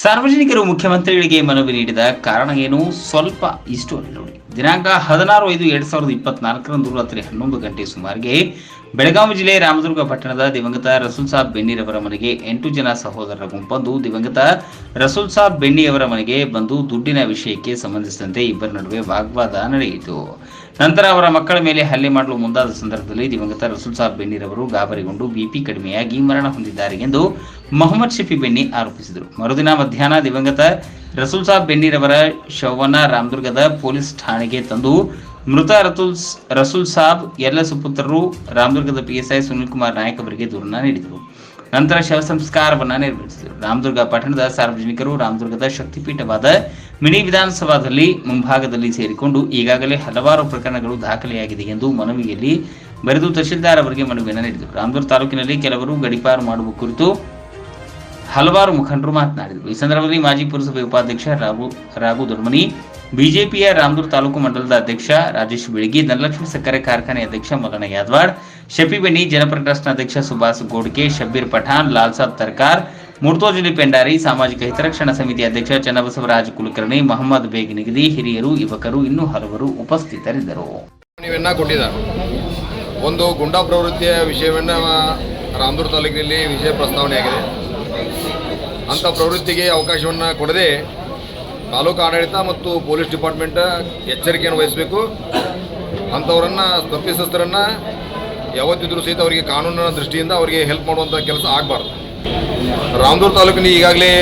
ಸಾರ್ವಜನಿಕರು ಮುಖ್ಯಮಂತ್ರಿಗಳಿಗೆ ಮನವಿ ನೀಡಿದ ಕಾರಣ ಏನು? ಸ್ವಲ್ಪ ಇಷ್ಟು ಅಲ್ಲಿ ನೋಡಿ. ದಿನಾಂಕ ಹದಿನಾರು ಐದು ಎರಡ್ ಸಾವಿರದ ಇಪ್ಪತ್ನಾಲ್ಕರಂದು ರಾತ್ರಿ ಹನ್ನೊಂದು ಗಂಟೆ ಸುಮಾರಿಗೆ ಬೆಳಗಾವಿ ಜಿಲ್ಲೆ ರಾಮದುರ್ಗ ಪಟ್ಟಣದ ದಿವಂಗತ ರಸೂಲ್ ಸಾಬ್ ಬೆನ್ನಿರವರ ಮನೆಗೆ ಎಂಟು ಜನ ಸಹೋದರರ ಗುಂಪೊಂದು ದಿವಂಗತ ರಸೂಲ್ ಸಾಬ್ ಬೆನ್ನಿಯವರ ಮನೆಗೆ ಬಂದು ದುಡ್ಡಿನ ವಿಷಯಕ್ಕೆ ಸಂಬಂಧಿಸಿದಂತೆ ಇಬ್ಬರ ನಡುವೆ ವಾಗ್ವಾದ ನಡೆಯಿತು. ನಂತರ ಅವರ ಮಕ್ಕಳ ಮೇಲೆ ಹಲ್ಲೆ ಮಾಡಲು ಮುಂದಾದ ಸಂದರ್ಭದಲ್ಲಿ ದಿವಂಗತ ರಸೂಲ್ ಸಾಬ್ ಬೆನ್ನಿರವರು ಗಾಬರಿಗೊಂಡು ಬಿಪಿ ಕಡಿಮೆಯಾಗಿ ಮರಣ ಹೊಂದಿದ್ದಾರೆ ಎಂದು ಮೊಹಮ್ಮದ್ ಶಫಿ ಬೆನ್ನಿ ಆರೋಪಿಸಿದರು. ಮರುದಿನ ಮಧ್ಯಾಹ್ನ ದಿವಂಗತ ರಸೂಲ್ ಸಾಬ್ ಬೆನ್ನಿರವರ ಶವನ ರಾಮದುರ್ಗದ ಪೊಲೀಸ್ ಠಾಣೆಗೆ ತಂದು ಮೃತ ರತುಲ್ ರಸೂಲ್ ಸಾಬ್, ಎಲ್ಲ ಸುಪುತ್ರರು ರಾಮದುರ್ಗದ ಪಿಎಸ್ಐ ಸುನಿಲ್ ಕುಮಾರ್ ನಾಯಕ್ ಅವರಿಗೆ ದೂರನ್ನ ನೀಡಿದರು. ನಂತರ ಶವ ಸಂಸ್ಕಾರವನ್ನು ನೆರವೇರಿಸಿದರು. ರಾಮದುರ್ಗ ಪಟ್ಟಣದ ಸಾರ್ವಜನಿಕರು ರಾಮದುರ್ಗದ ಶಕ್ತಿಪೀಠವಾದ ಮಿನಿ ವಿಧಾನಸಭಾದಲ್ಲಿ ಮುಂಭಾಗದಲ್ಲಿ ಸೇರಿಕೊಂಡು ಈಗಾಗಲೇ ಹಲವಾರು ಪ್ರಕರಣಗಳು ದಾಖಲೆಯಾಗಿದೆ ಎಂದು ಮನವಿಯಲ್ಲಿ ಬರೆದು ತಹಶೀಲ್ದಾರ್ ಅವರಿಗೆ ಮನವಿಯನ್ನು ನೀಡಿದರು. ರಾಮದುರ್ಗ ತಾಲೂಕಿನಲ್ಲಿ ಕೆಲವರು ಗಡಿಪಾರು ಮಾಡುವ ಕುರಿತು ಹಲವಾರು ಮುಖಂಡರು ಮಾತನಾಡಿದರು. ಈ ಸಂದರ್ಭದಲ್ಲಿ ಮಾಜಿ ಪುರಸಭೆ ಉಪಾಧ್ಯಕ್ಷ ರಾಘು ರಾಘು ದೊಡ್ಮನಿ ಬಿಜೆಪಿಯ ರಾಮದುರ್ ತಾಲೂಕು ಮಂಡಲದ ಅಧ್ಯಕ್ಷ ರಾಜೇಶ್ ಬಿಳಗಿ, ಧನಲಕ್ಷ್ಮಿ ಸಕ್ಕರೆ ಕಾರ್ಖಾನೆ ಅಧ್ಯಕ್ಷ ಮದನ ಯಾದವಾಡ್ ಶಫಿಬೆನಿ ಜನಪರ ಟ್ರಸ್ಟ್ನ ಅಧ್ಯಕ್ಷ ಸುಭಾಷ್ ಗೋಡ್ಕೆ, ಶಬ್ಬೀರ್ ಪಠಾಣ್, ಲಾಲ್ ಸಾಬ್ ತರ್ಕಾರ್ ಮುರ್ತೋಜಲಿ ಪೆಂಡಾರಿ, ಸಾಮಾಜಿಕ ಹಿತರಕ್ಷಣಾ ಸಮಿತಿ ಅಧ್ಯಕ್ಷ ಚನ್ನಬಸವರಾಜ್ ಕುಲಕರ್ಣಿ, ಮೊಹಮ್ಮದ್ ಬೇಗ್ ನಿಗದಿ, ಹಿರಿಯರು, ಯುವಕರು, ಇನ್ನೂ ಹಲವರು ಉಪಸ್ಥಿತರಿದ್ದರು. ಒಂದು ಗುಂಡಾ ಪ್ರವೃತ್ತಿಯ ವಿಷಯವನ್ನು ರಾಮದುರ್ ತಾಲೂಕಿನಲ್ಲಿ ವಿಷಯ ಪ್ರಸ್ತಾವನೆ ಆಗಿದೆ. ಅಂಥ ಪ್ರವೃತ್ತಿಗೆ ಅವಕಾಶವನ್ನ ಕೊಡದೆ ತಾಲೂಕು ಆಡಳಿತ ಮತ್ತು ಪೊಲೀಸ್ ಡಿಪಾರ್ಟ್ಮೆಂಟ್ ಎಚ್ಚರಿಕೆಯನ್ನು ವಹಿಸಬೇಕು. ಅಂಥವರನ್ನು ತಪ್ಪಿಸಸ್ತರನ್ನು ಯಾವತ್ತಿದ್ರೂ ಸಹಿತ ಅವರಿಗೆ ಕಾನೂನಿನ ದೃಷ್ಟಿಯಿಂದ ಅವರಿಗೆ ಹೆಲ್ಪ್ ಮಾಡುವಂಥ ಕೆಲಸ ಆಗಬಾರ್ದು. ರಾಮದೂರು ತಾಲೂಕಿನ ಈಗಾಗಲೇ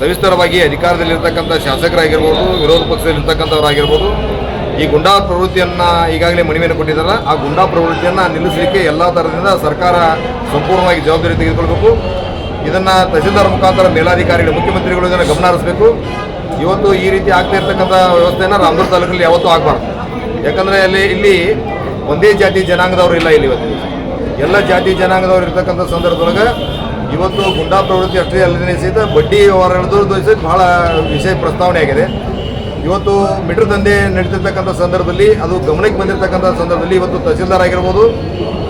ಸವಿಸ್ತರವಾಗಿ ಅಧಿಕಾರದಲ್ಲಿರ್ತಕ್ಕಂಥ ಶಾಸಕರಾಗಿರ್ಬೋದು, ವಿರೋಧ ಪಕ್ಷದಲ್ಲಿರ್ತಕ್ಕಂಥವರಾಗಿರ್ಬೋದು, ಈ ಗುಂಡಾ ಪ್ರವೃತ್ತಿಯನ್ನು ಈಗಾಗಲೇ ಮನವಿಯನ್ನು ಕೊಟ್ಟಿದ್ದಾರೆ. ಆ ಗುಂಡಾ ಪ್ರವೃತ್ತಿಯನ್ನು ನಿಲ್ಲಿಸಲಿಕ್ಕೆ ಎಲ್ಲ ಥರದಿಂದ ಸರ್ಕಾರ ಸಂಪೂರ್ಣವಾಗಿ ಜವಾಬ್ದಾರಿ ತೆಗೆದುಕೊಳ್ಬೇಕು. ಇದನ್ನು ತಹಸೀಲ್ದಾರ್ ಮುಖಾಂತರ ಮೇಲಾಧಿಕಾರಿಗಳು, ಮುಖ್ಯಮಂತ್ರಿಗಳು ಇದನ್ನು ಗಮನ ಹರಿಸಬೇಕು. ಇವತ್ತು ಈ ರೀತಿ ಆಗ್ತಾ ಇರ್ತಕ್ಕಂಥ ವ್ಯವಸ್ಥೆಯನ್ನು ರಾಮದುರ್ಗ ತಾಲೂಕಲ್ಲಿ ಯಾವತ್ತೂ ಆಗಬಾರ್ದು. ಯಾಕಂದರೆ ಅಲ್ಲಿ ಇಲ್ಲಿ ಒಂದೇ ಜಾತಿ ಜನಾಂಗದವರು ಇಲ್ಲ ಇಲ್ಲಿ ಇವತ್ತು. ಎಲ್ಲ ಜಾತಿ ಜನಾಂಗದವರು ಇರ್ತಕ್ಕಂಥ ಸಂದರ್ಭದೊಳಗೆ ಇವತ್ತು ಗುಂಡಾ ಪ್ರವೃತ್ತಿ ಅಷ್ಟೇ ಅಲ್ಲದೇ ಸಹಿತ ಬಡ್ಡಿ ವ್ಯವಹಾರ ಸಹಿತ ಬಹಳ ವಿಷಯ ಪ್ರಸ್ತಾವನೆ ಆಗಿದೆ. ಇವತ್ತು ಮೀಟರ್ ದಂಧೆ ನಡೀತಿರ್ತಕ್ಕಂಥ ಸಂದರ್ಭದಲ್ಲಿ, ಅದು ಗಮನಕ್ಕೆ ಬಂದಿರತಕ್ಕಂಥ ಸಂದರ್ಭದಲ್ಲಿ ಇವತ್ತು ತಹಸೀಲ್ದಾರ್ ಆಗಿರ್ಬೋದು,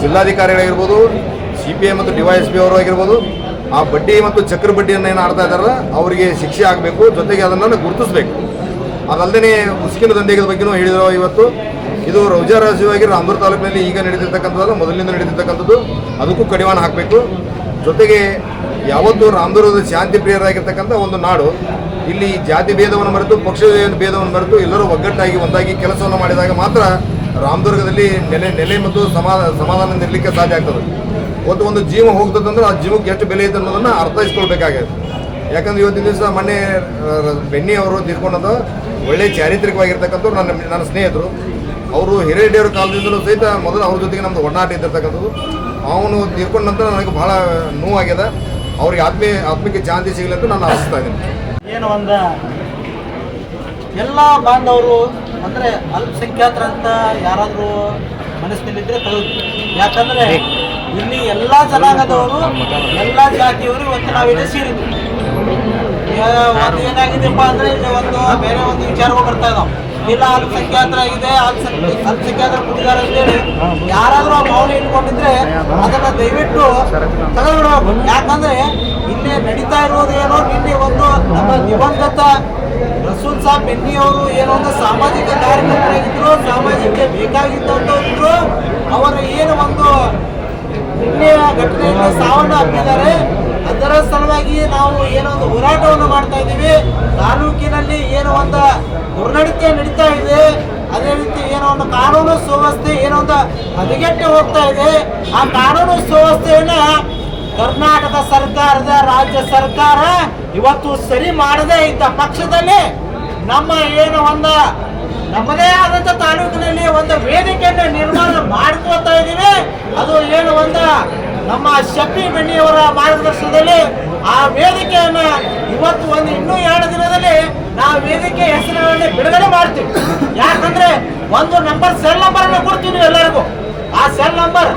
ಜಿಲ್ಲಾಧಿಕಾರಿಗಳಾಗಿರ್ಬೋದು, ಸಿ ಪಿ ಐ ಮತ್ತು ಡಿ ವೈ ಎಸ್ ಪಿ ಅವರು ಆಗಿರ್ಬೋದು ಆ ಬಡ್ಡಿ ಮತ್ತು ಚಕ್ರ ಬಡ್ಡಿಯನ್ನು ಏನು ಆಡ್ತಾ ಇದ್ದಾರಲ್ಲ ಅವರಿಗೆ ಶಿಕ್ಷೆ ಆಗಬೇಕು, ಜೊತೆಗೆ ಅದನ್ನು ಗುರುತಿಸಬೇಕು. ಅದಲ್ಲದೆ ಉಸ್ಕಿನ ದಂಧೆಗಳ ಬಗ್ಗೆನೂ ಹೇಳಿದ್ರು ಇವತ್ತು. ಇದು ರೌಜಾರಾಜವಾಗಿ ರಾಮದುರ್ಗ ತಾಲೂಕಿನಲ್ಲಿ ಈಗ ನಡೀತಿರ್ತಕ್ಕಂಥದ್ದಲ್ಲ, ಮೊದಲಿನಿಂದ ನಡೀತಿರ್ತಕ್ಕಂಥದ್ದು. ಅದಕ್ಕೂ ಕಡಿವಾಣ ಹಾಕಬೇಕು. ಜೊತೆಗೆ ಯಾವತ್ತು ರಾಮ್ದುರ್ಗದ ಶಾಂತಿ ಪ್ರಿಯರಾಗಿರ್ತಕ್ಕಂಥ ಒಂದು ನಾಡು, ಇಲ್ಲಿ ಜಾತಿ ಭೇದವನ್ನು ಮರೆತು, ಪಕ್ಷ ಭೇದವನ್ನು ಮರೆತು, ಎಲ್ಲರೂ ಒಗ್ಗಟ್ಟಾಗಿ ಒಂದಾಗಿ ಕೆಲಸವನ್ನು ಮಾಡಿದಾಗ ಮಾತ್ರ ರಾಮದುರ್ಗದಲ್ಲಿ ನೆಲೆ ನೆಲೆ ಮತ್ತು ಸಮಾಧಾನ ಸಮಾಧಾನ ನಿರ್ಲಿಕ್ಕೆ ಸಾಧ್ಯ ಆಗ್ತದೆ. ಒಂದು ಒಂದು ಜೀವ ಹೋಗ್ತದಂದ್ರೆ ಆ ಜೀವಕ್ಕೆ ಎಷ್ಟು ಬೆಲೆ ಐತೆ ಅನ್ನೋದನ್ನು ಅರ್ಥೈಸ್ಕೊಳ್ಬೇಕಾಗಿದೆ ಯಾಕಂದ್ರೆ ಇವತ್ತಿನ ದಿವಸ ಮೊನ್ನೆ ಬೆನ್ನಿ ಅವರು ತೀರ್ಕೊಂಡದ್ದು ಒಳ್ಳೆ ಚಾರಿತ್ರಿಕವಾಗಿರ್ತಕ್ಕಂಥವ್ರು ನನ್ನ ನನ್ನ ಸ್ನೇಹಿತರು. ಅವರು ಹಿರೇಡಿಯವ್ರ ಕಾಲದಿಂದಲೂ ಸಹಿತ ಮೊದಲು ಅವ್ರ ಜೊತೆಗೆ ನಮ್ಮದು ಒಡನಾಟ ಇದ್ದಿರ್ತಕ್ಕಂಥದ್ದು. ಅವನು ತೀರ್ಕೊಂಡ ನಂತರ ನನಗೆ ಬಹಳ ನೋವಾಗ್ಯದ. ಅವ್ರಿಗೆ ಆತ್ಮೀಯ ಆತ್ಮಿಕ ಶಾಂತಿ ಸಿಗಲಿ ಅಂತ ನಾನು ಆಶಿಸ್ತಾ ಇದ್ದೀನಿ. ಏನು ಒಂದ ಎಲ್ಲ ಬಾಂಧವರು ಅಂದರೆ ಅಲ್ಪಸಂಖ್ಯಾತರಂತ ಯಾರಾದರೂ ಮನಸ್ಸಿನಲ್ಲಿದ್ದರೆ ತಗೋದು ಯಾಕಂದರೆ ಇಲ್ಲಿ ಎಲ್ಲ ಜನಾಂಗದವರು, ಎಲ್ಲ ಜಾತಿಯವರು ಇವತ್ತು ನಾವಿಲ್ಲಿ ಸೇರಿದ್ವಿ. ಒಂದು ಏನಾಗಿದೆಪ್ಪ ಅಂದರೆ ಇಲ್ಲಿ ಒಂದು ಬೇರೆ ಒಂದು ವಿಚಾರಗಳು ಬರ್ತಾ ಇದಾವೆ. ಇಲ್ಲ ಅಲ್ಪಸಂಖ್ಯಾತರ ಇದೆ ಅಲ್ಪಸಂಖ್ಯಾತರ ಕುಡಿದಾರ ಅಂತೇಳಿ ಯಾರಾದರೂ ಆ ಭಾವನೆ ಇಟ್ಕೊಂಡಿದ್ರೆ ಅದನ್ನ ದಯವಿಟ್ಟು ತಗೊಂಡ್ಬಿಡ್ಬೇಕು ಯಾಕಂದ್ರೆ ಇಲ್ಲಿ ನಡೀತಾ ಇರೋದು ಏನೋ ನಿನ್ನೆ ಒಂದು ನಮ್ಮ ದಿವಂಗತ ರಸೂಲ್ ಸಾಬ್ ಬೆನ್ನಿ ಅವರು ಏನೋ ಒಂದು ಸಾಮಾಜಿಕ ಕಾರ್ಯಕರ್ತರಾಗಿದ್ರು, ಸಾಮಾಜಿಕ ಬೇಕಾಗಿದ್ದಂಥವ್ರು ಅವರ ಏನು ಒಂದು ನಿನ್ನೆ ಘಟನೆಯಿಂದ ಸಾವನ್ನು ಅದರ ಸಲುವಾಗಿ ನಾವು ಏನೋ ಒಂದು ಹೋರಾಟವನ್ನು ಮಾಡ್ತಾ ಇದ್ದೀವಿ. ತಾಲೂಕಿನಲ್ಲಿ ಏನೋ ಒಂದು ದುರ್ನಡತೆ ನಡೀತಾ ಇದೆ. ಅದೇ ರೀತಿ ಏನೋ ಒಂದು ಕಾನೂನು ಸುವ್ಯವಸ್ಥೆ ಏನೋ ಒಂದು ಹದಗೆಟ್ಟು ಹೋಗ್ತಾ ಇದೆ. ಆ ಕಾನೂನು ಸುವ್ಯವಸ್ಥೆಯನ್ನ ಕರ್ನಾಟಕ ಸರ್ಕಾರದ ರಾಜ್ಯ ಸರ್ಕಾರ ಇವತ್ತು ಸರಿ ಮಾಡದೇ ಇದ್ದ ಪಕ್ಷದಲ್ಲಿ ನಮ್ಮ ಏನೋ ಒಂದು ನಮ್ಮದೇ ಆದಂತ ತಾಲೂಕಿನಲ್ಲಿ ಒಂದು ವೇದಿಕೆಯನ್ನು ನಿರ್ಮಾಣ ಮಾಡ್ಕೋತಾ ಇದ್ದೀವಿ. ಅದು ಏನು ಒಂದು ನಮ್ಮ ಶಫಿ ಬೆಣ್ಣಿಯವರ ಮಾರ್ಗದರ್ಶನದಲ್ಲಿ ಆ ವೇದಿಕೆಯನ್ನ ಇವತ್ತು ಒಂದು ಇನ್ನೂ ಎರಡು ದಿನದಲ್ಲಿ ನಾವು ವೇದಿಕೆ ಹೆಸರಿನಲ್ಲಿ ಬಿಡುಗಡೆ ಮಾಡ್ತೀವಿ. ಯಾಕಂದ್ರೆ ಒಂದು ನಂಬರ್ ಸೆಲ್ ನಂಬರ್ ಅನ್ನು ಕೊಡ್ತೀವಿ ಎಲ್ಲರಿಗೂ. ಆ ಸೆಲ್ ನಂಬರ್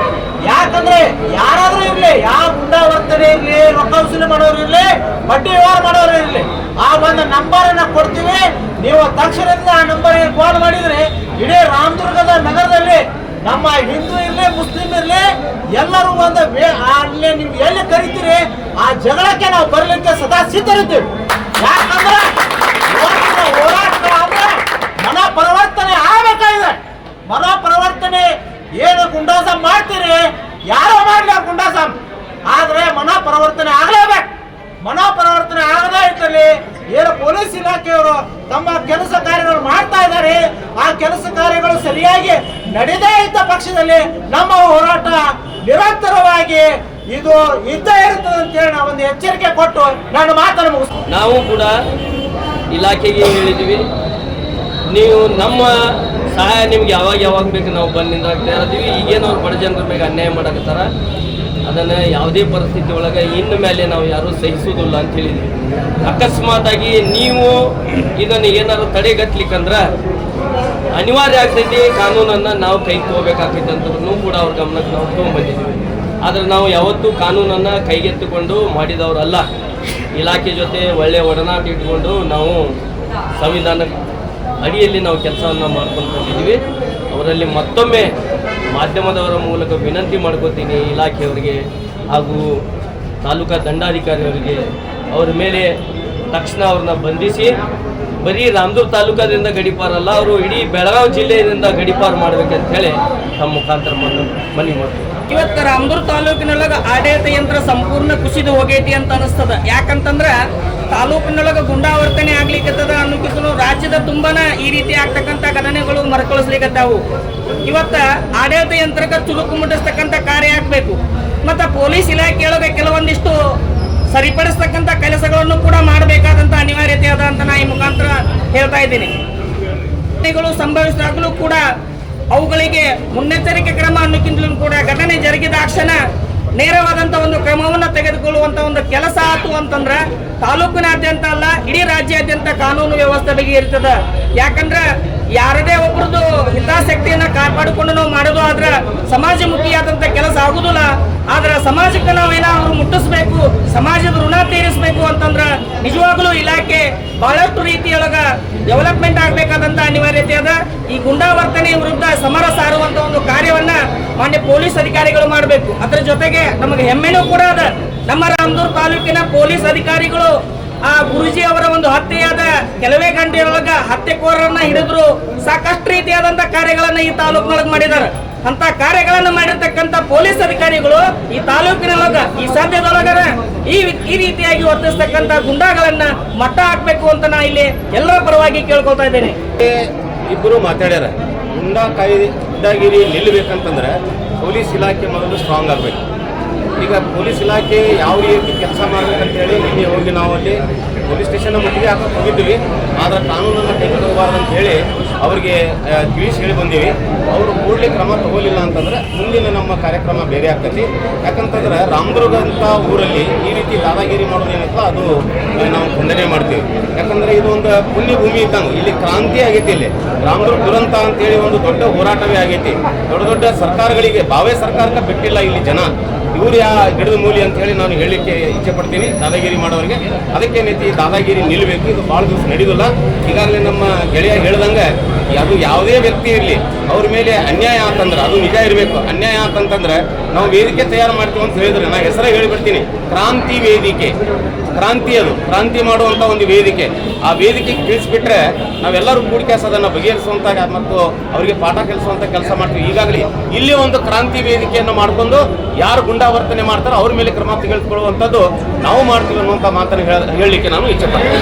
ಯಾಕಂದ್ರೆ ಯಾರಾದ್ರೂ ಇರ್ಲಿ, ಯಾವ ಗುಂಡಾವರ್ತನೆ ಇರ್ಲಿ, ರೊಕ್ಕ ವಸೂಲಿ ಮಾಡೋರು ಇರ್ಲಿ, ಬಡ್ಡಿ ವ್ಯವಹಾರ ಮಾಡೋರು ಇರ್ಲಿ, ಆ ಒಂದು ನಂಬರ್ ಕೊಡ್ತೀವಿ. ನೀವು ತಕ್ಷಣದಿಂದ ಆ ನಂಬರ್ಗೆ ಕಾಲ್ ಮಾಡಿದ್ರೆ ಇಡೀ ರಾಮದುರ್ಗದ ನಗರದಲ್ಲಿ ನಮ್ಮ ಹಿಂದೂ ಇರಲಿ, ಮುಸ್ಲಿಂ ಇರಲಿ, ಎಲ್ಲರೂ ಒಂದು ಅಲ್ಲಿ ನೀವು ಎಲ್ಲಿ ಕರಿತೀರಿ, ಆ ಜಗಳಕ್ಕೆ ನಾವು ಬರಲಿಕ್ಕೆ ಸದಾ ಸಿದ್ಧರಿದ್ದೇವೆ. ತಮ್ಮ ಕೆಲಸ ಕಾರ್ಯಗಳು ಮಾಡ್ತಾ ಇದ್ದಾರೆ ಆ ಕೆಲಸ ಕಾರ್ಯಗಳು ನಡೆದೇ ಇದ್ದ ಪಕ್ಷದಲ್ಲಿ ನಮ್ಮ ಹೋರಾಟ ನಿರಂತರವಾಗಿ ಇದು ಇದ್ದೇ ಇರ್ತದೆ ಅಂತೇಳಿ ನಾವು ಒಂದು ಎಚ್ಚರಿಕೆ ಕೊಟ್ಟು ನಾನು ಮಾತನ್ನು ಮುಗಿಸ್ತೀನಿ. ನಾವು ಕೂಡ ಇಲಾಖೆಗೆ ಹೇಳಿದ್ದೀವಿ. ನೀವು ನಮ್ಮ ಸಹಾಯ ನಿಮ್ಗೆ ಯಾವಾಗ ಯಾವಾಗ ಬೇಕು ನಾವು ಬಂದು ನಿಂದಾಗ್ತಾ ಈಗೇನು ಅವ್ರು ಬಡ ಜನರ ಮೇಲೆ ಅನ್ಯಾಯ ಮಾಡಕತ್ತಾರ. ಅದನ್ನು ಯಾವುದೇ ಪರಿಸ್ಥಿತಿ ಒಳಗೆ ಇನ್ನು ಮೇಲೆ ನಾವು ಯಾರೂ ಸಹಿಸೋದಿಲ್ಲ ಅಂತ ಹೇಳಿದ್ವಿ ಅಕಸ್ಮಾತಾಗಿ ನೀವು ಇದನ್ನು ಏನಾದ್ರು ತಡೆಗಟ್ಲಿಕ್ಕಂದ್ರೆ ಅನಿವಾರ್ಯ ಆಗ್ತೈತಿ ಕಾನೂನನ್ನು ನಾವು ಕೈ ತಗೋಬೇಕಾಗ್ತೈತೆ ಅಂತೂ ಕೂಡ ಅವ್ರ ಗಮನಕ್ಕೆ ನಾವು ತೊಗೊಂಡ್ಬಂದಿದ್ದೀವಿ ಆದರೆ ನಾವು ಯಾವತ್ತೂ ಕಾನೂನನ್ನು ಕೈಗೆತ್ತಿಕೊಂಡು ಮಾಡಿದವರಲ್ಲ. ಇಲಾಖೆ ಜೊತೆ ಒಳ್ಳೆಯ ಒಡನಾಟ ಇಟ್ಕೊಂಡು ನಾವು ಸಂವಿಧಾನ ಅಡಿಯಲ್ಲಿ ನಾವು ಕೆಲಸವನ್ನು ಮಾಡ್ಕೊಂಡು ಬಂದಿದ್ದೀವಿ ಅವರಲ್ಲಿ ಮತ್ತೊಮ್ಮೆ ಮಾಧ್ಯಮದವರ ಮೂಲಕ ವಿನಂತಿ ಮಾಡ್ಕೋತೀನಿ ಇಲಾಖೆಯವರಿಗೆ ಹಾಗೂ ತಾಲೂಕಾ ದಂಡಾಧಿಕಾರಿಯವರಿಗೆ. ಅವರ ಮೇಲೆ ತಕ್ಷಣ ಅವ್ರನ್ನ ಬಂಧಿಸಿ ಬರೀ ರಾಮದೂರ್ ತಾಲೂಕಾದಿಂದ ಗಡಿಪಾರಲ್ಲ ಅವರು ಇಡೀ ಬೆಳಗಾವಿ ಜಿಲ್ಲೆಯಿಂದ ಗಡಿಪಾರು ಮಾಡ್ಬೇಕಂತ ಹೇಳಿ ತಮ್ಮ ಮುಖಾಂತರ ಮನ ಮನವಿ ಮಾಡ್ತೀವಿ. ಇವತ್ತು ರಾಮದೂರ್ ತಾಲೂಕಿನೊಳಗೆ ಆಡಳಿತ ಯಂತ್ರ ಸಂಪೂರ್ಣ ಕುಸಿದು ಹೋಗೈತಿ ಅಂತ ಅನಿಸ್ತದ. ಯಾಕಂತಂದ್ರ ತಾಲೂಕಿನೊಳಗೆ ಗುಂಡಾವರ್ತನೆ ಆಗ್ಲಿಕ್ಕತ್ತದ ಅನ್ನೋಕ್ಕಿಂತ ರಾಜ್ಯದ ತುಂಬಾನ ಈ ರೀತಿ ಆಗ್ತಕ್ಕಂಥ ಘಟನೆಗಳು ಮರುಕಳಿಸ್ಲಿಕ್ಕತ್ತಾವು ಇವತ್ತ ಆಡಳಿತ ಯಂತ್ರಕ್ಕೆ ಚುರುಕು ಮುಟ್ಟಿಸ್ತಕ್ಕಂಥ ಕಾರ್ಯ ಆಗ್ಬೇಕು. ಮತ್ತು ಪೊಲೀಸ್ ಇಲಾಖೆಯೊಳಗೆ ಕೆಲವೊಂದಿಷ್ಟು ಸರಿಪಡಿಸ್ತಕ್ಕಂಥ ಕೆಲಸಗಳನ್ನು ಕೂಡ ಮಾಡಬೇಕಾದಂಥ ಅನಿವಾರ್ಯತೆ ಅದ ಅಂತ ನಾ ಈ ಮುಖಾಂತರ ಹೇಳ್ತಾ ಇದ್ದೀನಿ. ಘಟನೆಗಳು ಸಂಭವಿಸಿದಾಗಲೂ ಕೂಡ ಅವುಗಳಿಗೆ ಮುನ್ನೆಚ್ಚರಿಕೆ ಕ್ರಮ ಅನ್ನೋಕ್ಕಿಂತಲೂ ಕೂಡ ಘಟನೆ ಜರುಗಿದಾಕ್ಷಣ ನೇರವಾದಂತ ಒಂದು ಕ್ರಮವನ್ನು ತೆಗೆದುಕೊಳ್ಳುವಂತ ಒಂದು ಕೆಲಸ ಆತು ಅಂತಂದ್ರ ತಾಲೂಕಿನಾದ್ಯಂತ ಅಲ್ಲ, ಇಡೀ ರಾಜ್ಯಾದ್ಯಂತ ಕಾನೂನು ವ್ಯವಸ್ಥೆ ಬಗ್ಗೆ ಇರ್ತದೆ ಯಾಕಂದ್ರ ಯಾರದೇ ಒಬ್ಬರದು ಹಿತಾಸಕ್ತಿಯನ್ನ ಕಾಪಾಡಿಕೊಂಡು ನಾವು ಮಾಡೋದು ಸಮಾಜ ಮುಖಿಯಾದಂಥ ಕೆಲಸ ಆಗುದಿಲ್ಲ. ಆದ್ರೆ ಸಮಾಜಕ್ಕೆ ನಾವು ಅವ್ರು ಮುಟ್ಟಿಸ್ಬೇಕು, ಸಮಾಜದ ಋಣ ತೀರಿಸಬೇಕು ಅಂತಂದ್ರ ನಿಜವಾಗ್ಲೂ ಇಲಾಖೆ ಬಹಳಷ್ಟು ರೀತಿಯೊಳಗ ಡೆವಲಪ್ಮೆಂಟ್ ಆಗ್ಬೇಕಾದಂತ ಅನಿವಾರ್ಯತೆ ಅದ. ಈ ಗುಂಡಾವರ್ತನೆ ವಿರುದ್ಧ ಸಮರ ಸಾರುವಂತ ಒಂದು ಕಾರ್ಯವನ್ನ ಮಾನ್ಯ ಪೊಲೀಸ್ ಅಧಿಕಾರಿಗಳು ಮಾಡಬೇಕು. ಅದರ ಜೊತೆಗೆ ನಮಗೆ ಹೆಮ್ಮೆನೂ ಕೂಡ ಅದ. ನಮ್ಮ ರಾಮದೂರ್ ತಾಲೂಕಿನ ಪೊಲೀಸ್ ಅಧಿಕಾರಿಗಳು ಆ ಗುರುಜಿ ಅವರ ಒಂದು ಹತ್ಯೆಯಾದ ಕೆಲವೇ ಗಂಟೆಯೊಳಗ ಹತ್ಯೆಕೋರರನ್ನ ಹಿಡಿದ್ರು ಸಾಕಷ್ಟು ರೀತಿಯಾದಂತ ಕಾರ್ಯಗಳನ್ನ ಈ ತಾಲೂಕಿನೊಳಗೆ ಮಾಡಿದ್ದಾರೆ ಅಂತ ಕಾರ್ಯಗಳನ್ನ ಮಾಡಿರ್ತಕ್ಕಂಥ ಪೊಲೀಸ್ ಅಧಿಕಾರಿಗಳು ಈ ತಾಲೂಕಿನೊಳಗ ಈ ಸದ್ಯದೊಳಗರ ಈ ಈ ರೀತಿಯಾಗಿ ವರ್ತಿಸ್ತಕ್ಕಂಥ ಗುಂಡಾಗಳನ್ನ ಮಟ್ಟ ಹಾಕ್ಬೇಕು ಅಂತ ನಾ ಇಲ್ಲಿ ಎಲ್ಲರ ಪರವಾಗಿ ಕೇಳ್ಕೊಳ್ತಾ ಇದ್ದೇನೆ. ಇಬ್ಬರು ಮಾತಾಡ್ಯಾರ. ಗುಂಡಾ ಕಾಯ್ದಾಗಿರಿ ನಿಲ್ಲಬೇಕಂತಂದ್ರೆ ಪೊಲೀಸ್ ಇಲಾಖೆ ಮೊದಲು ಸ್ಟ್ರಾಂಗ್ ಆಗಬೇಕು. ಈಗ ಪೊಲೀಸ್ ಇಲಾಖೆ ಯಾವ ರೀತಿ ಕೆಲಸ ಮಾಡಬೇಕಂತೇಳಿ ನಿನ್ನೆ ಹೋಗಿ ನಾವು ಅಲ್ಲಿ ಪೊಲೀಸ್ ಸ್ಟೇಷನ್ ಮುಟ್ಟಿಗೆ ಹಾಕಕ್ಕೆ ಹೋಗಿದ್ದೀವಿ. ಆದರೆ ಕಾನೂನನ್ನು ತೆಗೆದುಕೋಬಾರ್ದು ಅಂತ ಹೇಳಿ ಅವರಿಗೆ ತಿಳಿಸಿ ಹೇಳಿ ಬಂದೀವಿ. ಅವರು ಕೂಡಲೇ ಕ್ರಮ ತಗೋಲಿಲ್ಲ ಅಂತಂದ್ರೆ ಮುಂದಿನ ನಮ್ಮ ಕಾರ್ಯಕ್ರಮ ಬೇರೆ ಆಗ್ತೈತಿ. ಯಾಕಂತಂದ್ರೆ ರಾಮದುರ್ಗ ಅಂತ ಊರಲ್ಲಿ ಈ ರೀತಿ ದಾದಾಗಿರಿ ಮಾಡೋದು ಏನೈತಲ್ಲ, ಅದು ನಾವು ಖಂಡನೆ ಮಾಡ್ತೀವಿ. ಯಾಕಂದ್ರೆ ಇದು ಒಂದು ಪುಣ್ಯ ಭೂಮಿ ಇದ್ದಂಗೆ. ಇಲ್ಲಿ ಕ್ರಾಂತಿ ಆಗೈತಿ ಇಲ್ಲಿ. ರಾಮದುರ್ಗ ದುರಂತ ಅಂತೇಳಿ ಒಂದು ದೊಡ್ಡ ಹೋರಾಟವೇ ಆಗೈತಿ. ದೊಡ್ಡ ದೊಡ್ಡ ಸರ್ಕಾರಗಳಿಗೆ ಬಾವೇ ಸರ್ಕಾರಕ್ಕೆ ಬಿಟ್ಟಿಲ್ಲ ಇಲ್ಲಿ ಜನ. ಇವ್ರು ಯಾ ಗಿಡದ ಮೂಲಿ ಅಂತ ಹೇಳಿ ನಾನು ಹೇಳಲಿಕ್ಕೆ ಇಚ್ಛೆ ಪಡ್ತೀನಿ ದಾದಾಗಿರಿ ಮಾಡೋರಿಗೆ. ಅದಕ್ಕೆ ಅದಕ್ಕೇನೈತಿ ದಾದಾಗಿರಿ ನಿಲ್ಲಬೇಕು ಇದು ಭಾಳ ದಿವಸ ನಡೆಯೋದಿಲ್ಲ ಈಗಾಗಲೇ ನಮ್ಮ ಗೆಳೆಯ ಹೇಳ್ದಂಗೆ ಅದು ಯಾವುದೇ ವ್ಯಕ್ತಿ ಇರಲಿ, ಅವ್ರ ಮೇಲೆ ಅನ್ಯಾಯ ಅಂತಂದ್ರೆ ಅದು ನಿಜ ಇರಬೇಕು. ಅನ್ಯಾಯ ಅಂತಂದ್ರೆ ನಾವು ವೇದಿಕೆ ತಯಾರು ಮಾಡ್ತೀವಿ ಅಂತ ಹೇಳಿದ್ರೆ, ನಾ ಹೆಸರೇ ಹೇಳಿಬಿಡ್ತೀನಿ. ಕ್ರಾಂತಿ ವೇದಿಕೆ. ಕ್ರಾಂತಿ ಅದು. ಕ್ರಾಂತಿ ಮಾಡುವಂಥ ಒಂದು ವೇದಿಕೆ. ಆ ವೇದಿಕೆಗೆ ತಿಳಿಸ್ಬಿಟ್ರೆ ನಾವೆಲ್ಲರೂ ಕೂಡಿಕೆಸ್ ಅದನ್ನು ಬಗೆಹರಿಸುವಂಥ ಮತ್ತು ಅವರಿಗೆ ಪಾಠ ಕಲಿಸುವಂಥ ಕೆಲಸ ಮಾಡ್ತೀವಿ. ಈಗಾಗಲೇ ಇಲ್ಲಿ ಒಂದು ಕ್ರಾಂತಿ ವೇದಿಕೆಯನ್ನು ಮಾಡಿಕೊಂಡು ಯಾರು ಗುಂಡಾವರ್ತನೆ ಮಾಡ್ತಾರೋ ಅವ್ರ ಮೇಲೆ ಕ್ರಮ ತೆಗೆದುಕೊಳ್ಳುವಂಥದ್ದು ನಾವು ಮಾಡ್ತೀವಿ ಅನ್ನುವಂಥ ಮಾತನ್ನು ಹೇಳ- ಹೇಳಲಿಕ್ಕೆ ನಾನು ಇಚ್ಛೆ ಪಡ್ತೀನಿ